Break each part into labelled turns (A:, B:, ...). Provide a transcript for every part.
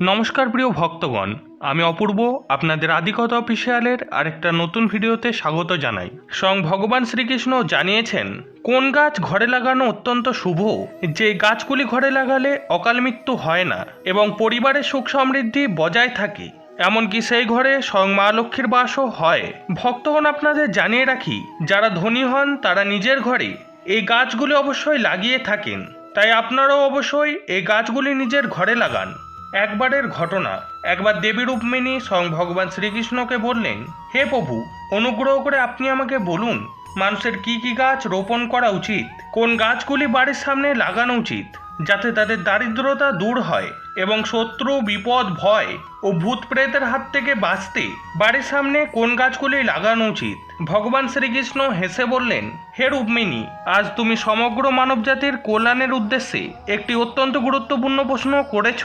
A: নমস্কার প্রিয় ভক্তগণ, আমি অপূর্ব আপনাদের আদিকতা অফিসিয়ালের আরেকটা নতুন ভিডিওতে স্বাগত জানাই। স্বয়ং ভগবান শ্রীকৃষ্ণ জানিয়েছেন, কোন গাছ ঘরে লাগানো অত্যন্ত শুভ? যে গাছগুলি ঘরে লাগালে অকাল মৃত্যু হয় না এবং পরিবারের সুখ সমৃদ্ধি বজায় থাকে, এমনকি সেই ঘরে স্বয়ং মা লক্ষ্মীর বাসও হয়। ভক্তগণ আপনাদের জানিয়ে রাখি, যারা ধনী হন তারা নিজের ঘরে এই গাছগুলি অবশ্যই লাগিয়ে থাকেন। তাই আপনারাও অবশ্যই এই গাছগুলি নিজের ঘরে লাগান। একবারের ঘটনা, একবার দেবী রূপমিনী স্বয়ং ভগবান শ্রীকৃষ্ণকে বললেন, হে প্রভু, অনুগ্রহ করে আপনি আমাকে বলুন, মানুষের কি কি গাছ রোপণ করা উচিত? কোন গাছগুলি বাড়ির সামনে লাগানো উচিত, যাতে তাদের দারিদ্রতা দূর হয়? এবং শত্রু, বিপদ, ভয় ও ভূত প্রেতের হাত থেকে বাঁচতে বাড়ির সামনে কোন গাছগুলি লাগানো উচিত? ভগবান শ্রীকৃষ্ণ হেসে বললেন, হে রূপমিনী আজ তুমি সমগ্র মানবজাতির কল্যাণের উদ্দেশ্যে একটি অত্যন্ত গুরুত্বপূর্ণ প্রশ্ন করেছ।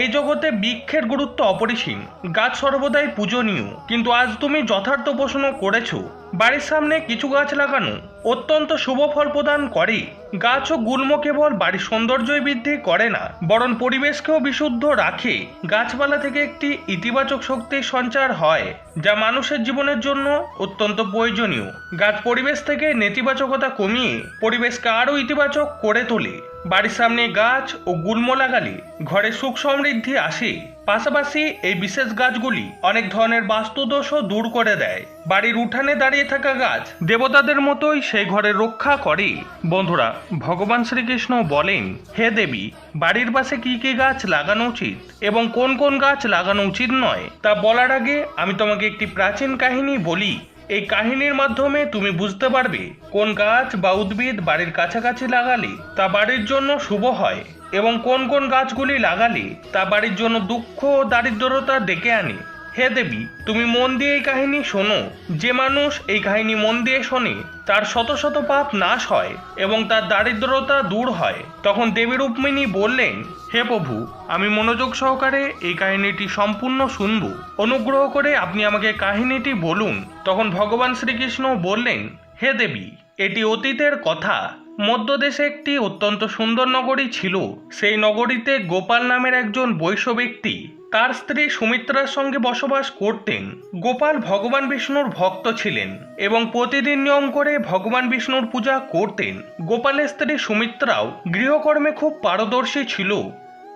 A: এই জগতে বৃক্ষের গুরুত্ব অপরিসীম, গাছ সর্বদাই পূজনীয়। কিন্তু আজ তুমি যথার্থ প্রশ্ন করেছ, বাড়ির সামনে কিছু গাছ লাগানো অত্যন্ত শুভ ফল প্রদান করে। গাছ ও গুল্ম কেবল বাড়ির সৌন্দর্যই বৃদ্ধি করে না, বরং পরিবেশকেও বিশুদ্ধ রাখে। গাছপালা থেকে একটি ইতিবাচক শক্তির সঞ্চার হয়, যা মানুষের জীবনের জন্য অত্যন্ত প্রয়োজনীয়। গাছ পরিবেশ থেকে নেতিবাচকতা কমিয়ে পরিবেশকে আরও ইতিবাচক করে তোলে। বাড়ির সামনে গাছ ও গুল্ম লাগালে ঘরে সুখ সমৃদ্ধি আসে। পাশাপাশি এই বিশেষ গাছগুলি অনেক ধরনের বাস্তুদোষও দূর করে দেয়। বাড়ির উঠানে দাঁড়িয়ে থাকা গাছ দেবতাদের মতোই সেই ঘরে রক্ষা করে। বন্ধুরা, ভগবান শ্রীকৃষ্ণ বলেন, হে দেবী, বাড়ির পাশে কি কি গাছ লাগানো উচিত এবং কোন কোন গাছ লাগানো উচিত নয় তা বলার আগে আমি তোমাকে একটি প্রাচীন কাহিনী বলি। এই কাহিনীর মাধ্যমে তুমি বুঝতে পারবে কোন গাছ বা উদ্ভিদ বাড়ির কাছাকাছি লাগালে তা বাড়ির জন্য শুভ হয় এবং কোন কোন গাছগুলি লাগালে তা বাড়ির জন্য দুঃখ ও দারিদ্রতা ডেকে আনে। হে দেবী, তুমি মন দিয়ে এই কাহিনী শোনো। যে মানুষ এই কাহিনী মন দিয়ে শোনে, তার শত শত পাপ নাশ হয় এবং তার দারিদ্রতা দূর হয়। তখন দেবী রুক্মিণী বললেন, হে প্রভু, আমি মনোযোগ সহকারে এই কাহিনীটি সম্পূর্ণ শুনব। অনুগ্রহ করে আপনি আমাকে কাহিনীটি বলুন। তখন ভগবান শ্রীকৃষ্ণ বললেন, হে দেবী, এটি অতীতের কথা। মধ্যদেশে একটি অত্যন্ত সুন্দর নগরী ছিল। সেই নগরীতে গোপাল নামের একজন বৈশ্য ব্যক্তি তার স্ত্রী সুমিত্রার সঙ্গে বসবাস করতেন। গোপাল ভগবান বিষ্ণুর ভক্ত ছিলেন এবং প্রতিদিন নিয়ম করে ভগবান বিষ্ণুর পূজা করতেন। গোপালের স্ত্রী সুমিত্রাও গৃহকর্মে খুব পারদর্শী ছিল।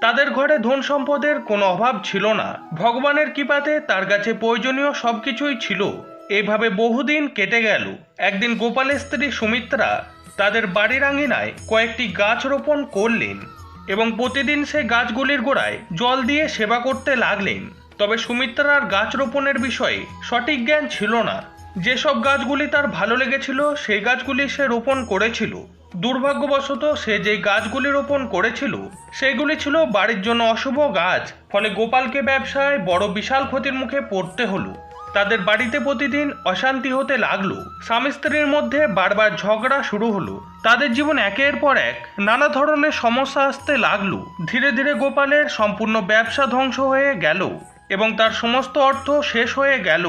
A: তাদের ঘরে ধন সম্পদের কোনো অভাব ছিল না। ভগবানের কৃপাতে তার কাছে প্রয়োজনীয় সবকিছুই ছিল। এইভাবে বহুদিন কেটে গেল। একদিন গোপালের স্ত্রী সুমিত্রা তাদের বাড়ির আঙিনায় কয়েকটি গাছ রোপণ করলেন। এবং প্রতিদিন সে গাছগুলির গোড়ায় জল দিয়ে সেবা করতে লাগলেন। তবে সুমিত্রার গাছ রোপণের বিষয়ে সঠিক জ্ঞান ছিল না। যেসব গাছগুলি তার ভালো লেগেছিল, সেই গাছগুলি সে রোপণ করেছিল। দুর্ভাগ্যবশত সে যে গাছগুলি রোপণ করেছিল, সেগুলি ছিল বাড়ির জন্য অশুভ গাছ। ফলে গোপালকে ব্যবসায় বড় বিশাল ক্ষতির মুখে পড়তে হলো। তাদের বাড়িতে প্রতিদিন অশান্তি হতে লাগল। স্বামী স্ত্রীর মধ্যে বারবার ঝগড়া শুরু হলো। তাদের জীবন একের পর এক নানা ধরনের সমস্যা আসতে লাগল। ধীরে ধীরে গোপালের সম্পূর্ণ ব্যবসা ধ্বংস হয়ে গেল এবং তার সমস্ত অর্থ শেষ হয়ে গেল।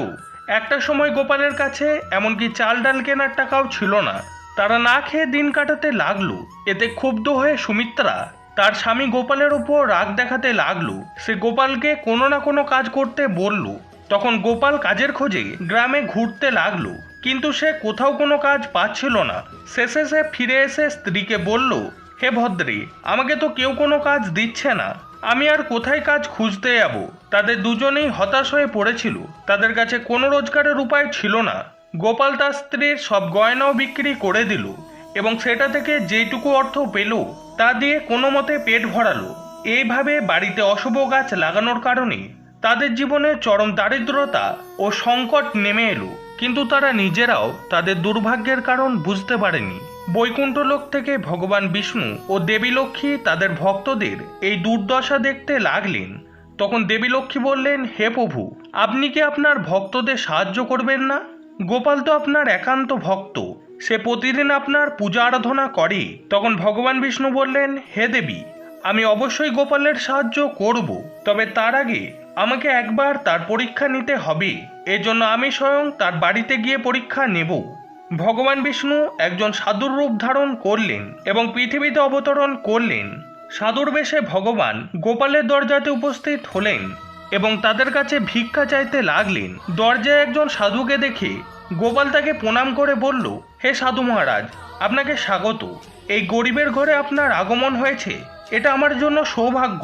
A: একটা সময় গোপালের কাছে এমনকি চাল ডাল কেনার টাকাও ছিল না। তারা না খেয়ে দিন কাটাতে লাগল। এতে ক্ষুব্ধ হয়ে সুমিত্রা তার স্বামী গোপালের ওপর রাগ দেখাতে লাগল। সে গোপালকে কোনো না কোনো কাজ করতে বলল। তখন গোপাল কাজের খোঁজে গ্রামে ঘুরতে লাগল, কিন্তু সে কোথাও কোনো কাজ পাচ্ছিল না। শেষে সে ফিরে এসে স্ত্রীকে বলল, হে ভদ্রী, আমাকে তো কেউ কোনো কাজ দিচ্ছে না। আমি আর কোথায় কাজ খুঁজতে যাব? তাদের দুজনেই হতাশ হয়ে পড়েছিল। তাদের কাছে কোনো রোজগারের উপায় ছিল না। গোপাল তার স্ত্রীর সব গয়নাও বিক্রি করে দিল এবং সেটা থেকে যেটুকু অর্থ পেল, তা দিয়ে কোনো মতে পেট ভরালো। এইভাবে বাড়িতে অশুভ গাছ লাগানোর কারণে তাদের জীবনে চরম দারিদ্রতা ও সংকট নেমে এলো, কিন্তু তারা নিজেরাও তাদের দুর্ভাগ্যের কারণ বুঝতে পারেনি। বৈকুণ্ঠ লোক থেকে ভগবান বিষ্ণু ও দেবী লক্ষ্মী তাদের ভক্তদের এই দুর্দশা দেখতে লাগলেন। তখন দেবী লক্ষ্মী বললেন, হে প্রভু, আপনি কি আপনার ভক্তদের সাহায্য করবেন না? গোপাল তো আপনার একান্ত ভক্ত, সে প্রতিদিন আপনার পূজা আরাধনা করে। তখন ভগবান বিষ্ণু বললেন, হে দেবী, আমি অবশ্যই গোপালের সাহায্য করব, তবে তার আগে আমাকে একবার তার পরীক্ষা নিতে হবে, এজন্য আমি স্বয়ং তার বাড়িতে গিয়ে পরীক্ষা নেব। ভগবান বিষ্ণু একজন সাধুর রূপ ধারণ করলেন এবং পৃথিবীতে অবতরণ করলেন। সাধুর বেশে ভগবান গোপালের দরজাতে উপস্থিত হলেন এবং তাদের কাছে ভিক্ষা চাইতে লাগলেন। দরজায় একজন সাধুকে দেখে গোপাল তাকে প্রণাম করে বলল, হে সাধু মহারাজ, আপনাকে স্বাগত। এই গরিবের ঘরে আপনার আগমন হয়েছে। এটা আমার জন্য সৌভাগ্য।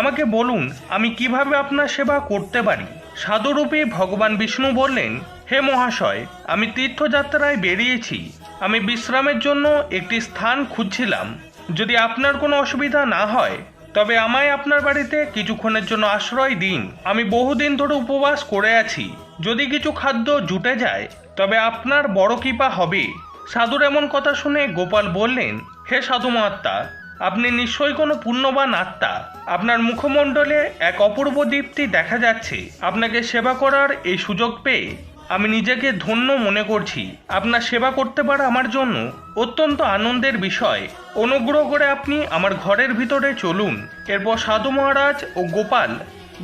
A: আমাকে বলুন, আমি কীভাবে আপনার সেবা করতে পারি? সাধুরূপী ভগবান বিষ্ণু বললেন, হে মহাশয়, আমি তীর্থযাত্রায় বেরিয়েছি। আমি বিশ্রামের জন্য একটি স্থান খুঁজছিলাম। যদি আপনার কোনো অসুবিধা না হয়, তবে আমায় আপনার বাড়িতে কিছুক্ষণের জন্য আশ্রয় দিন। আমি বহুদিন ধরে উপবাস করে আছি। যদি কিছু খাদ্য জুটে যায়, তবে আপনার বড় কৃপা হবে। সাধুর এমন কথা শুনে গোপাল বললেন, হে সাধু মহাত্মা আপনি নিশ্চয়ই কোনো পুণ্যবান আত্মা। আপনার মুখমণ্ডলে এক অপূর্ব দীপ্তি দেখা যাচ্ছে। আপনাকে সেবা করার এই সুযোগ পেয়ে আমি নিজেকে ধন্য মনে করছি। আপনার সেবা করতে পারা আমার জন্য অত্যন্ত আনন্দের বিষয়। অনুগ্রহ করে আপনি আমার ঘরের ভিতরে চলুন। এরপর সাধু মহারাজ ও গোপাল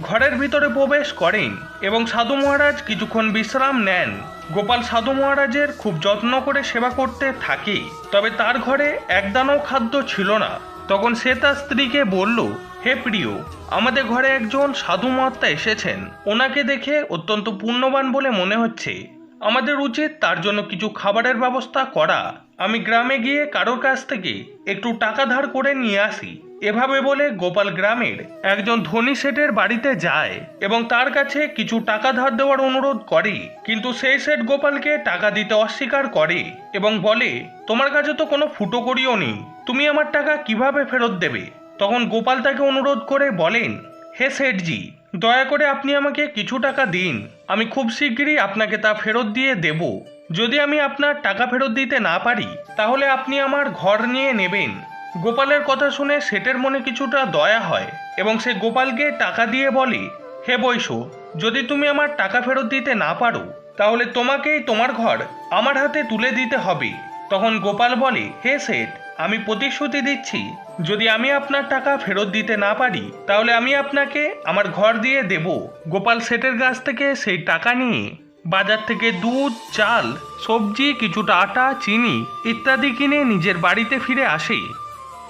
A: ঘরের ভিতরে প্রবেশ করেন এবং সাধু মহারাজ কিছুক্ষণ বিশ্রাম নেন। গোপাল সাধু মহারাজের খুব যত্ন করে সেবা করতে থাকে। তবে তার ঘরে একদানাও খাদ্য ছিল না। তখন সে তার স্ত্রীকে বলল, হে প্রিয়, আমাদের ঘরে একজন সাধু মহাত্মা এসেছেন। ওনাকে দেখে অত্যন্ত পুণ্যবান বলে মনে হচ্ছে। আমাদের উচিত তার জন্য কিছু খাবারের ব্যবস্থা করা। আমি গ্রামে গিয়ে কারোর কাছ থেকে একটু টাকা ধার করে নিয়ে আসি। এভাবে বলে গোপাল গ্রামের একজন ধনী শেঠের বাড়িতে যায় এবং তার কাছে কিছু টাকা ধার দেওয়ার অনুরোধ করে। কিন্তু সেই শেঠ গোপালকে টাকা দিতে অস্বীকার করে এবং বলে, তোমার কাছে তো কোনো ফুটো করিও নেই তুমি আমার টাকা কীভাবে ফেরত দেবে? তখন গোপাল তাকে অনুরোধ করে বলেন, হে শেঠজি দয়া করে আপনি আমাকে কিছু টাকা দিন, আমি খুব শীঘ্রই আপনাকে তা ফেরত দিয়ে দেব। যদি আমি আপনার টাকা ফেরত দিতে না পারি, তাহলে আপনি আমার ঘর নিয়ে নেবেন। গোপালের কথা শুনে শেঠের মনে কিছুটা দয়া হয় এবং সে গোপালকে টাকা দিয়ে বলে, হে বৈশ যদি তুমি আমার টাকা ফেরত দিতে না পারো, তাহলে তোমাকেই তোমার ঘর আমার হাতে তুলে দিতে হবে। তখন গোপাল বলে, হে শেঠ আমি প্রতিশ্রুতি দিচ্ছি, যদি আমি আপনার টাকা ফেরত দিতে না পারি, তাহলে আমি আপনাকে আমার ঘর দিয়ে দেব। গোপাল শেঠের কাছ থেকে সেই টাকা নিয়ে বাজার থেকে দুধ, চাল, সবজি, কিছুটা আটা, চিনি ইত্যাদি কিনে নিজের বাড়িতে ফিরে আসে।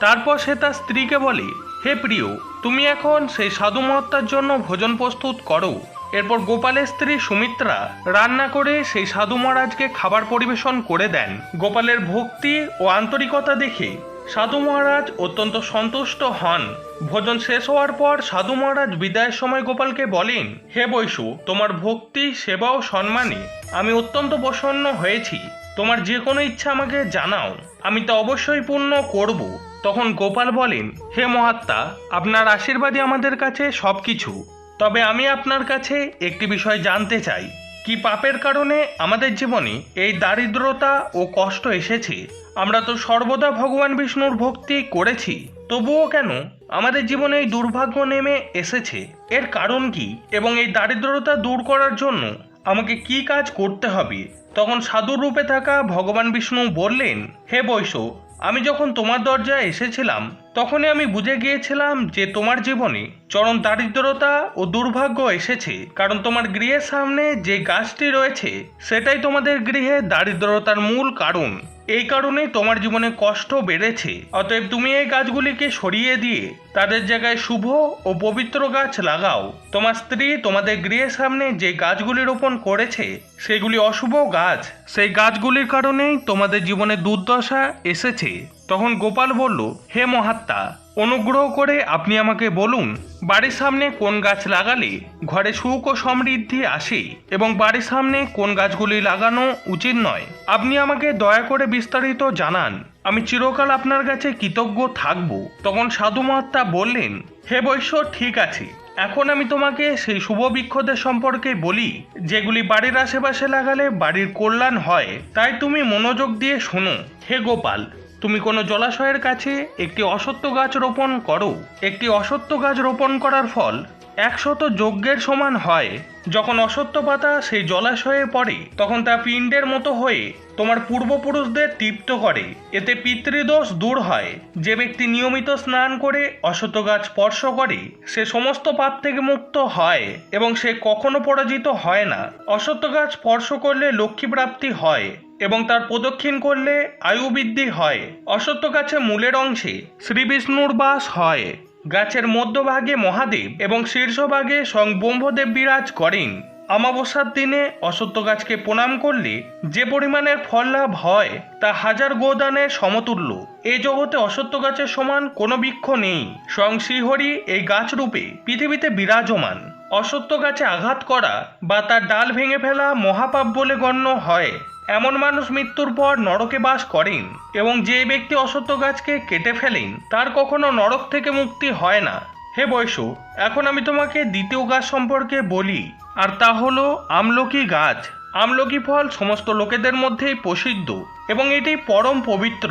A: তারপর সে তার স্ত্রীকে বলে, হে প্রিয়, তুমি এখন সেই সাধু মহাত্মার জন্য ভোজন প্রস্তুত করো। এরপর গোপালের স্ত্রী সুমিত্রা রান্না করে সেই সাধু মহারাজকে খাবার পরিবেশন করে দেন। গোপালের ভক্তি ও আন্তরিকতা দেখে সাধু মহারাজ অত্যন্ত সন্তুষ্ট হন। ভোজন শেষ হওয়ার পর সাধু মহারাজ বিদায়ের সময় গোপালকে বলেন, হে বৈশু তোমার ভক্তি, সেবা ও সম্মানে আমি অত্যন্ত প্রসন্ন হয়েছি। তোমার যে কোনো ইচ্ছা আমাকে জানাও। আমি তা অবশ্যই পূর্ণ করব। তখন গোপাল বলেন, হে মহাত্মা, আপনার আশীর্বাদই আমাদের কাছে সব কিছু তবে আমি আপনার কাছে একটি বিষয় জানতে চাই। কি পাপের কারণে আমাদের জীবনে এই দারিদ্রতা ও কষ্ট এসেছে? আমরা তো সর্বদা ভগবান বিষ্ণুর ভক্তি করেছি। তবুও কেন আমাদের জীবনে এই দুর্ভাগ্য নেমে এসেছে? এর কারণ কি? এবং এই দারিদ্রতা দূর করার জন্য আমাকে কি কাজ করতে হবে? তখন সাধুর রূপে থাকা ভগবান বিষ্ণু বললেন, হে বৈশ আমি যখন তোমার দরজায় এসেছিলাম, তখনই আমি বুঝে গিয়েছিলাম যে তোমার জীবনে চরম দারিদ্রতা ও দুর্ভাগ্য এসেছে, কারণ তোমার গৃহের সামনে যে গাছটি রয়েছে, সেটাই তোমাদের গৃহে দারিদ্রতার মূল কারণ। এই কারণে তোমার জীবনে কষ্ট বেড়েছে। অতএব তুমি এই গাছগুলিকে সরিয়ে দিয়ে তাদের জায়গায় শুভ ও পবিত্র গাছ লাগাও। তোমার স্ত্রী তোমাদের গৃহের সামনে যে গাছগুলি রোপণ করেছে, সেগুলি অশুভ গাছ। সেই গাছগুলির কারণেই তোমাদের জীবনে দুর্দশা এসেছে। তখন গোপাল বলল, হে মহাত্মা, অনুগ্রহ করে আপনি আমাকে বলুন, বাড়ির সামনে কোন গাছ লাগালে ঘরে সুখ ও সমৃদ্ধি আসে এবং বাড়ির সামনে কোন গাছগুলি লাগানো উচিত নয়? আপনি আমাকে দয়া করে বিস্তারিত জানান। আমি চিরকাল আপনার কাছে কৃতজ্ঞ থাকব। তখন সাধু মহাত্মা বললেন, হে বৈশ্য, ঠিক আছে। এখন আমি তোমাকে সেই শুভ বৃক্ষদের সম্পর্কে বলি, যেগুলি বাড়ির আশেপাশে লাগালে বাড়ির কল্যাণ হয়। তাই তুমি মনোযোগ দিয়ে শোনো। হে গোপাল তুমি কোনো জলাশয়ের কাছে একটি অসত্য গাছ রোপণ করো। একটি অসত্য গাছ রোপণ করার ফল একশত যজ্ঞের সমান হয়। যখন অসত্য পাতা সেই জলাশয়ে পড়ে, তখন তা পিণ্ডের মতো হয়ে তোমার পূর্বপুরুষদের তৃপ্ত করে। এতে পিতৃদোষ দূর হয়। যে ব্যক্তি নিয়মিত স্নান করে অসত্য গাছ স্পর্শ করে, সে সমস্ত পাপ থেকে মুক্ত হয় এবং সে কখনো পরাজিত হয় না। অসত্য গাছ স্পর্শ করলে লক্ষ্মী প্রাপ্তি হয়। এবং তার প্রদক্ষিণ করলে আয়ু বৃদ্ধি হয়। অশ্বত্থ গাছে মূলের অংশে শ্রী বিষ্ণুর বাস হয়। গাছের মধ্যভাগে মহাদেব এবং শীর্ষভাগে স্বয়ং ব্রহ্মদেব বিরাজ করেন। অমাবস্যার দিনে অসত্য গাছকে প্রণাম করলে যে পরিমাণের ফল লাভ হয়, তা হাজার গোদানের সমতুল্য। এ জগতে অসত্য গাছের সমান কোনো বৃক্ষ নেই। স্বয়ং শ্রীহরি এই গাছ রূপে পৃথিবীতে বিরাজমান। অসত্য গাছে আঘাত করা বা তার ডাল ভেঙে ফেলা মহাপাপ বলে গণ্য হয়। এমন মানুষ মৃত্যুর পর নরকে বাস করেন এবং যে ব্যক্তি অসত্য গাছকে কেটে ফেলেন, তার কখনো নরক থেকে মুক্তি হয় না। হে বৈশু এখন আমি তোমাকে দ্বিতীয় গাছ সম্পর্কে বলি, আর তা হলো আমলকি গাছ। আমলকি ফল সমস্ত লোকেদের মধ্যেই প্রসিদ্ধ এবং এটি পরম পবিত্র।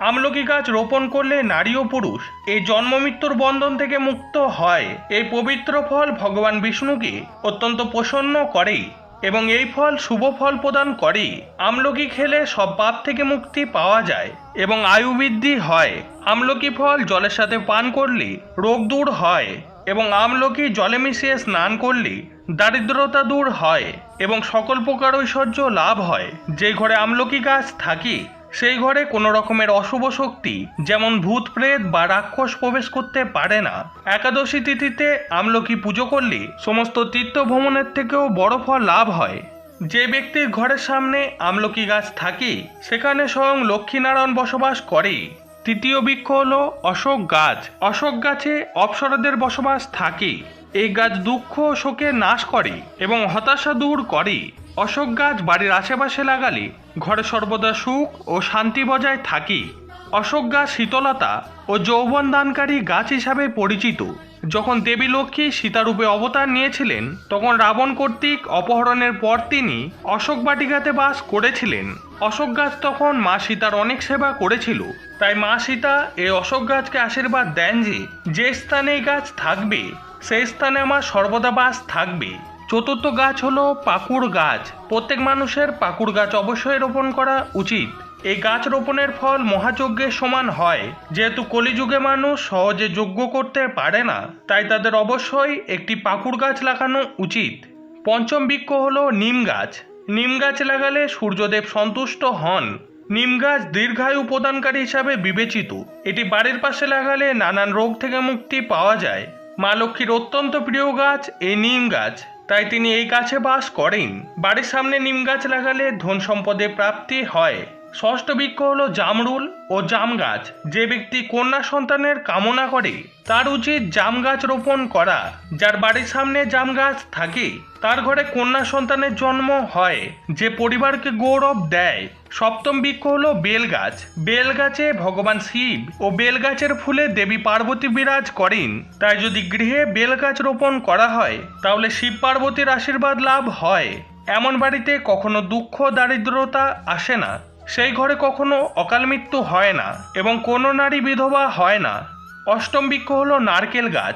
A: আমলকি গাছ রোপণ করলে নারী ও পুরুষ এই জন্ম মৃত্যুর বন্ধন থেকে মুক্ত হয়। এই পবিত্র ফল ভগবান বিষ্ণুকে অত্যন্ত প্রসন্ন করে। এবং এই ফল শুভ ফল প্রদান করে আমলকি খেলে সব পাপ থেকে মুক্তি পাওয়া যায় এবং আয়ু বৃদ্ধি হয়। আমলকি ফল জলের সাথে পান করলে রোগ দূর হয় এবং আমলকি জলে মিশিয়ে স্নান করলে দারিদ্রতা দূর হয় এবং সকল প্রকার ঐশ্বর্য লাভ হয়। যে ঘরে আমলকি গাছ থাকে সেই ঘরে কোনো রকমের অশুভ শক্তি, যেমন ভূত প্রেত বা রাক্ষস প্রবেশ করতে পারে না। একাদশী তিথিতে আমলকি পুজো করলে সমস্ত তীর্থ ভ্রমণের থেকেও বড় ফল লাভ হয়। যে ব্যক্তির ঘরের সামনে আমলকি গাছ থাকে, সেখানে স্বয়ং লক্ষ্মীনারায়ণ বসবাস করে। তৃতীয় বৃক্ষ হলো অশোক গাছ। অশোক গাছে অপসরদের বসবাস থাকে। এই গাছ দুঃখ শোকে নাশ করে এবং হতাশা দূর করে। অশোক গাছ বাড়ির আশেপাশে লাগালে ঘরে সর্বদা সুখ ও শান্তি বজায় থাকে। অশোক গাছ শীতলতা ও যৌবন দানকারী গাছ হিসাবে পরিচিত। যখন দেবী লক্ষ্মী সীতারূপে অবতার নিয়েছিলেন, তখন রাবণ কর্তৃক অপহরণের পর তিনি অশোক বাটিকাতে বাস করেছিলেন। অশোক গাছ তখন মা সীতার অনেক সেবা করেছিল। তাই মা সীতা এই অশোক গাছকে আশীর্বাদ দেন যে যে স্থানে গাছ থাকবে, সেই স্থানে আমার সর্বদা বাস থাকবে। চতুর্থ গাছ হলো পাকুড় গাছ। প্রত্যেক মানুষের পাকুড় গাছ অবশ্যই রোপণ করা উচিত। এই গাছ রোপণের ফল মহাযজ্ঞের সমান হয়। যেহেতু কলিযুগে মানুষ সহজে যজ্ঞ করতে পারে না, তাই তাদের অবশ্যই একটি পাকুড় গাছ লাগানো উচিত। পঞ্চম বৃক্ষ হলো নিম গাছ। নিম গাছ লাগালে সূর্যদেব সন্তুষ্ট হন। নিম গাছ দীর্ঘায়ু প্রদানকারী হিসাবে বিবেচিত। এটি বাড়ির পাশে লাগালে নানান রোগ থেকে মুক্তি পাওয়া যায়। মা লক্ষ্মীর অত্যন্ত প্রিয় গাছ এই নিম গাছ। তাই তিনি এই গাছে বাস করেন। বাড়ির সামনে নিম গাছ লাগালে ধন সম্পদে প্রাপ্তি হয়। ষষ্ঠ বৃক্ষ হলো জামরুল ও জাম গাছ। যে ব্যক্তি কন্যা সন্তানের কামনা করে, তার উচিত জাম গাছ রোপণ করা। যার বাড়ির সামনে জাম গাছ থাকে, তার ঘরে কন্যা সন্তানের জন্ম হয়, যে পরিবারকে গৌরব দেয়। সপ্তম বৃক্ষ হলো বেল গাছ। বেল গাছে ভগবান শিব ও বেল গাছের ফুলে দেবী পার্বতী বিরাজ করেন। তাই যদি গৃহে বেল গাছ রোপণ করা হয়, তাহলে শিব পার্বতীর আশীর্বাদ লাভ হয়। এমন বাড়িতে কখনো দুঃখ, দারিদ্রতা আসে না। সেই ঘরে কখনো অকাল মৃত্যু হয় না এবং কোনো নারী বিধবা হয় না। অষ্টম বৃক্ষ হলো নারকেল গাছ।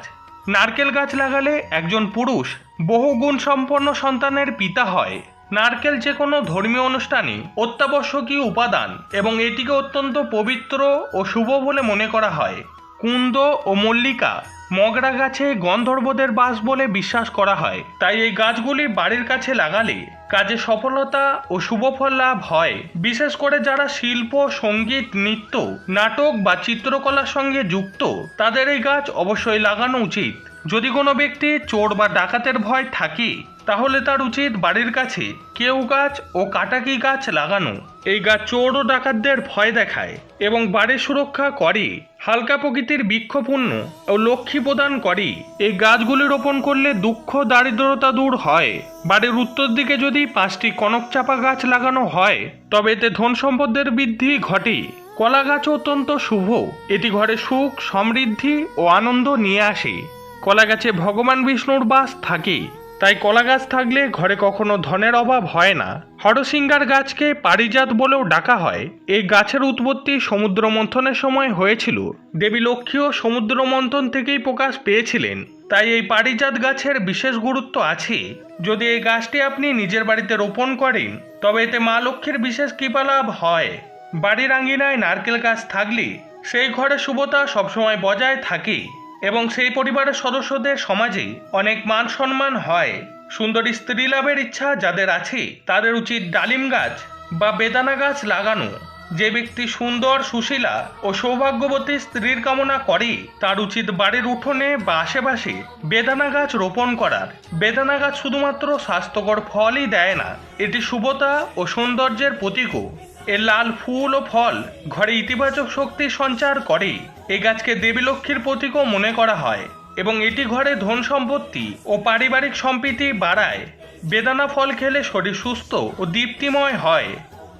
A: নারকেল গাছ লাগালে একজন পুরুষ বহু গুণ সম্পন্ন সন্তানের পিতা হয়। নারকেল যে কোনো ধর্মীয় অনুষ্ঠানে অত্যাবশ্যকীয় উপাদান এবং এটিকে অত্যন্ত পবিত্র ও শুভ বলে মনে করা হয়। কুন্দ ও মল্লিকা মগরা গাছে গন্ধর্বদের বাস বলে বিশ্বাস করা হয়। তাই এই গাছগুলি বাড়ির কাছে লাগালে কাজে সফলতা ও শুভফল লাভ হয়। বিশেষ করে যারা শিল্প, সংগীত, নৃত্য, নাটক বা চিত্রকলার সঙ্গে যুক্ত, তাদের এই গাছ অবশ্যই লাগানো উচিত। যদি কোনো ব্যক্তি চোর বা ডাকাতের ভয় থাকে তাহলে তার উচিত বাড়ির কাছে কেউ গাছ ও কাটাকি গাছ লাগানো। এই গাছ চোর ও ডাকাতদের ভয় দেখায় এবং বাড়ির সুরক্ষা করে, হালকা প্রকৃতির বৃক্ষপূর্ণ ও লক্ষ্মী প্রদান করে। এই গাছগুলি রোপণ করলে দুঃখ, দারিদ্রতা দূর হয়। বাড়ির উত্তর দিকে যদি পাঁচটি কনক চাপা গাছ লাগানো হয়, তবে এতে ধন সম্পদের বৃদ্ধি ঘটে। কলা গাছ অত্যন্ত শুভ। এটি ঘরে সুখ, সমৃদ্ধি ও আনন্দ নিয়ে আসে। কলা গাছে ভগবান বিষ্ণুর বাস থাকে। তাই কলা গাছ থাকলে ঘরে কখনো ধনের অভাব হয় না। হরসিঙ্গার গাছকে পারিজাত বলেও ডাকা হয়। এই গাছের উৎপত্তি সমুদ্র মন্থনের সময় হয়েছিল। দেবী লক্ষ্মীও সমুদ্র মন্থন থেকেই প্রকাশ পেয়েছিলেন। তাই এই পারিজাত গাছের বিশেষ গুরুত্ব আছে। যদি এই গাছটি আপনি নিজের বাড়িতে রোপণ করেন, তবে এতে মা লক্ষ্মীর বিশেষ কৃপালাভ হয়। বাড়ির আঙ্গিনায় নারকেল গাছ থাকলে সেই ঘরে শুভতা সবসময় বজায় থাকে। এবং সেই পরিবারের সদস্যদের সমাজে অনেক মান সম্মান হয়। সুন্দরী স্ত্রী লাভের ইচ্ছা যাদের আছে, তাদের উচিত ডালিম গাছ বা বেদানা গাছ লাগানো। যে ব্যক্তি সুন্দর, সুশীলা ও সৌভাগ্যবতী স্ত্রীর কামনা করে, তার উচিত বাড়ির উঠোনে বা আশেপাশে বেদানা গাছ রোপণ করার। বেদানা গাছ শুধুমাত্র স্বাস্থ্যকর ফলই দেয় না, এটি শুভতা ও সৌন্দর্যের প্রতীকও। এর লাল ফুল ও ফল ঘরে ইতিবাচক শক্তি সঞ্চার করে। এই গাছকে দেবী লক্ষ্মীর প্রতীকও মনে করা হয় এবং এটি ঘরে ধন সম্পত্তি ও পারিবারিক সম্প্রীতি বাড়ায়। বেদানা ফল খেলে শরীর সুস্থ ও দীপ্তিময় হয়।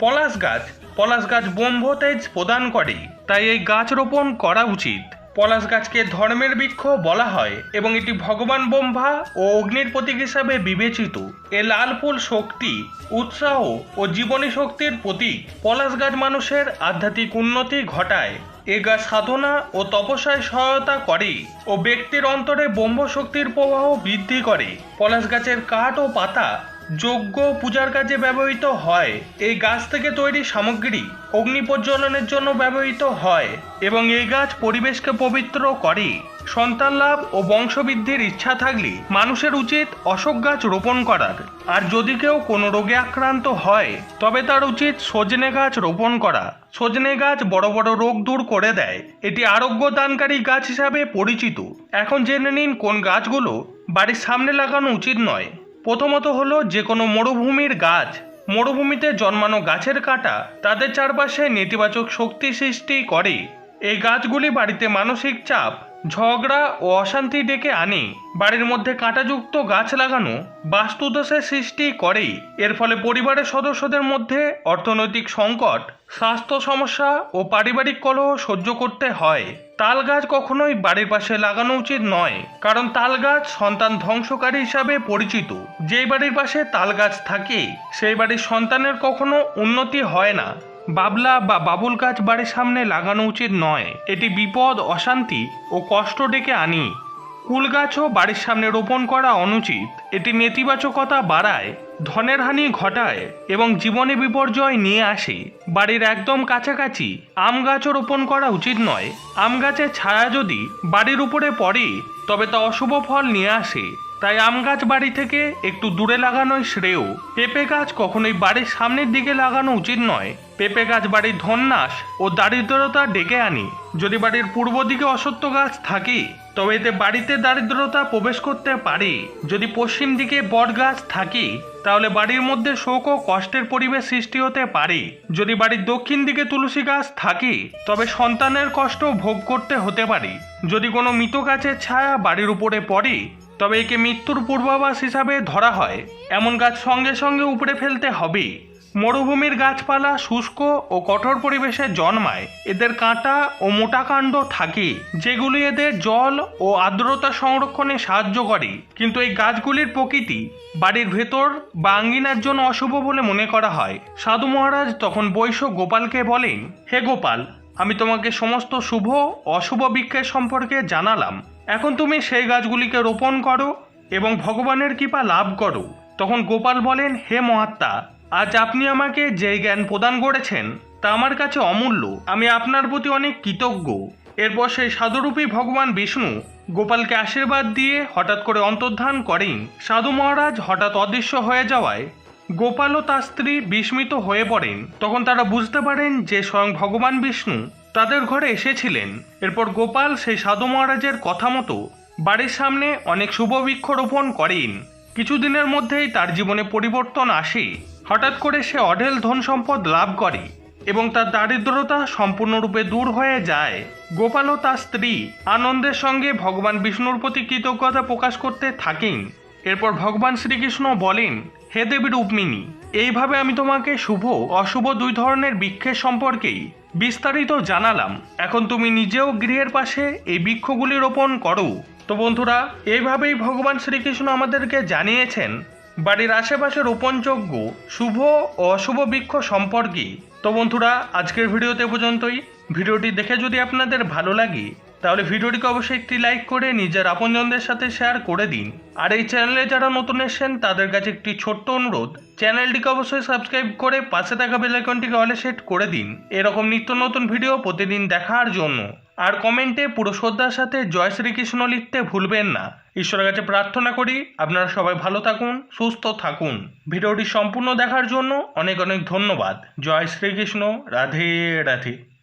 A: পলাশ গাছ পলাশ গাছ ব্রহ্ম তেজ প্রদান করে, তাই এই গাছ রোপণ করা উচিত। পলাশ গাছকে ধর্মের বৃক্ষ বলা হয় এবং এটি ভগবান ব্রহ্মা ও অগ্নির প্রতীক হিসাবে বিবেচিত। এ লাল ফুল শক্তি, উৎসাহ ও জীবনী শক্তির প্রতীক। পলাশ গাছ মানুষের আধ্যাত্মিক উন্নতি ঘটায়। এ গাছ সাধনা ও তপস্যায় সহায়তা করে ও ব্যক্তির অন্তরে ব্রহ্ম শক্তির প্রবাহ বৃদ্ধি করে। পলাশ গাছের কাঠ ও পাতা যজ্ঞ পূজার কাজে ব্যবহৃত হয়। এই গাছ থেকে তৈরি সামগ্রী অগ্নি প্রজ্বলনের জন্য ব্যবহৃত হয় এবং এই গাছ পরিবেশকে পবিত্র করে। সন্তান লাভ ও বংশবৃদ্ধির ইচ্ছা থাকলে মানুষের উচিত অশোক গাছ রোপণ করার। আর যদি কেউ কোনো রোগে আক্রান্ত হয়, তবে তার উচিত সজনে গাছ রোপণ করা। সজনে গাছ বড় বড় রোগ দূর করে দেয়। এটি আরোগ্য দানকারী গাছ হিসাবে পরিচিত। এখন জেনে নিন কোন গাছগুলো বাড়ির সামনে লাগানো উচিত নয়। প্রথমত হলো যে কোনো মরুভূমির গাছ, মরুভূমিতে জন্মানো গাছের কাঁটা তাদের চারপাশে নেতিবাচক শক্তি সৃষ্টি করে। এই গাছগুলি বাড়িতে মানসিক চাপ ঝগড়া ও অশান্তি ডেকে আনে। বাড়ির মধ্যে কাঁটাযুক্ত গাছ লাগানো বাস্তুদোষের সৃষ্টি করে এর ফলে পরিবারের সদস্যদের মধ্যে অর্থনৈতিক সংকট, স্বাস্থ্য সমস্যা ও পারিবারিক কলহ সহ্য করতে হয়। তাল গাছ কখনোই বাড়ির পাশে লাগানো উচিত নয়, কারণ তাল গাছ সন্তান ধ্বংসকারী হিসাবে পরিচিত। যেই বাড়ির পাশে তাল গাছ থাকে, সেই বাড়ির সন্তানের কখনো উন্নতি হয় না। বাবলা বা বাবুল গাছ বাড়ির সামনে লাগানো উচিত নয়। এটি বিপদ, অশান্তি ও কষ্ট ডেকে আনি। কুল গাছও বাড়ির সামনে রোপণ করা অনুচিত। এটি নেতিবাচকতা বাড়ায়, ধনের হানি ঘটায় এবং জীবনে বিপর্যয় নিয়ে আসে। বাড়ির একদম কাছাকাছি আম গাছও রোপণ করা উচিত নয়। আম গাছের ছায়া যদি বাড়ির উপরে পড়ে, তবে তা অশুভ ফল নিয়ে আসে। তাই আম গাছ বাড়ি থেকে একটু দূরে লাগানোই শ্রেয়। পেঁপে গাছ কখনোই বাড়ির সামনের দিকে লাগানো উচিত নয়। পেঁপে গাছ বাড়ির ধন্যাস ও দারিদ্রতা ডেকে আনি। যদি বাড়ির পূর্ব দিকে অসত্য গাছ থাকে, তবে এতে বাড়িতে দারিদ্রতা প্রবেশ করতে পারে। যদি পশ্চিম দিকে বট গাছ থাকে, তাহলে বাড়ির মধ্যে শোক ও কষ্টের পরিবেশ সৃষ্টি হতে পারে। যদি বাড়ির দক্ষিণ দিকে তুলসী গাছ থাকে, তবে সন্তানের কষ্ট ভোগ করতে হতে পারে। যদি কোনো মৃত গাছের ছায়া বাড়ির উপরে পড়ে তবে একে মৃত্যুর পূর্বাভাস হিসাবে ধরা হয়। এমন গাছ সঙ্গে সঙ্গে উপড়ে ফেলতে হবে। মরুভূমির গাছপালা শুষ্ক ও কঠোর পরিবেশে জন্মায়। এদের কাঁটা ও মোটা কাণ্ড থাকে, যেগুলি এদের জল ও আর্দ্রতা সংরক্ষণে সাহায্য করে। কিন্তু এই গাছগুলির প্রকৃতি বাড়ির ভেতর বা আঙ্গিনার জন্য অশুভ বলে মনে করা হয়। সাধু মহারাজ তখন বৈশ্য গোপালকে বলেন, হে গোপাল, আমি তোমাকে সমস্ত শুভ অশুভ বৃক্ষের সম্পর্কে জানালাম। এখন তুমি সেই গাছগুলিকে রোপণ করো এবং ভগবানের কৃপা লাভ করো। তখন গোপাল বলেন, হে মহাত্মা, আজ আপনি আমাকে যে জ্ঞান প্রদান করেছেন, তা আমার কাছে অমূল্য। আমি আপনার প্রতি অনেক কৃতজ্ঞ। এরপর সেই সাধুরূপী ভগবান বিষ্ণু গোপালকে আশীর্বাদ দিয়ে হঠাৎ করে অন্তর্ধান করেন। সাধু মহারাজ হঠাৎ অদৃশ্য হয়ে যাওয়ায় গোপাল ও তার স্ত্রী বিস্মিত হয়ে পড়েন। তখন তারা বুঝতে পারেন যে স্বয়ং ভগবান বিষ্ণু তাদের ঘরে এসেছিলেন। এরপর গোপাল সেই সাধু মহারাজের কথা মতো বাড়ির সামনে অনেক শুভ বৃক্ষ রোপণ করেন। কিছুদিনের মধ্যেই তার জীবনে পরিবর্তন আসে। হঠাৎ করে সে অঢেল ধন সম্পদ লাভ করে এবং তার দারিদ্রতা সম্পূর্ণরূপে দূর হয়ে যায়। গোপাল ও তার স্ত্রী আনন্দের সঙ্গে ভগবান বিষ্ণুর প্রতি কৃতজ্ঞতা প্রকাশ করতে থাকেন। এরপর ভগবান শ্রীকৃষ্ণ বলেন, হে দেবী রুক্মিণী এইভাবে আমি তোমাকে শুভ অশুভ দুই ধরনের বৃক্ষের সম্পর্কেই বিস্তারিত জানালাম। এখন তুমি নিজেও গৃহের পাশে এই বৃক্ষগুলি রোপণ করো। তো বন্ধুরা এইভাবেই ভগবান শ্রীকৃষ্ণ আমাদেরকে জানিয়েছেন, বাড়ির আশেপাশে রোপণযোগ্য শুভ ও অশুভ বৃক্ষ সম্পর্কে। তো বন্ধুরা, আজকের ভিডিওতে পর্যন্তই। ভিডিওটি দেখে যদি আপনাদের ভালো লাগে তাহলে ভিডিওটিকে অবশ্যই একটি লাইক করে নিজের আপনজনদের সাথে শেয়ার করে দিন। আর এই চ্যানেলে যারা নতুন এসেছেন, তাদের কাছে একটি ছোট্ট অনুরোধ। চ্যানেলটিকে অবশ্যই সাবস্ক্রাইব করে পাশে থাকা বেল আইকনটিকে অলে সেট করে দিন। এরকম নিত্য নতুন ভিডিও প্রতিদিন দেখার জন্য। আর কমেন্টে পুরো শ্রদ্ধার সাথে জয় শ্রীকৃষ্ণ লিখতে ভুলবেন না। ঈশ্বরের কাছে প্রার্থনা করি, আপনারা সবাই ভালো থাকুন, সুস্থ থাকুন। ভিডিওটি সম্পূর্ণ দেখার জন্য অনেক অনেক ধন্যবাদ। জয় শ্রীকৃষ্ণ, রাধে রাধে।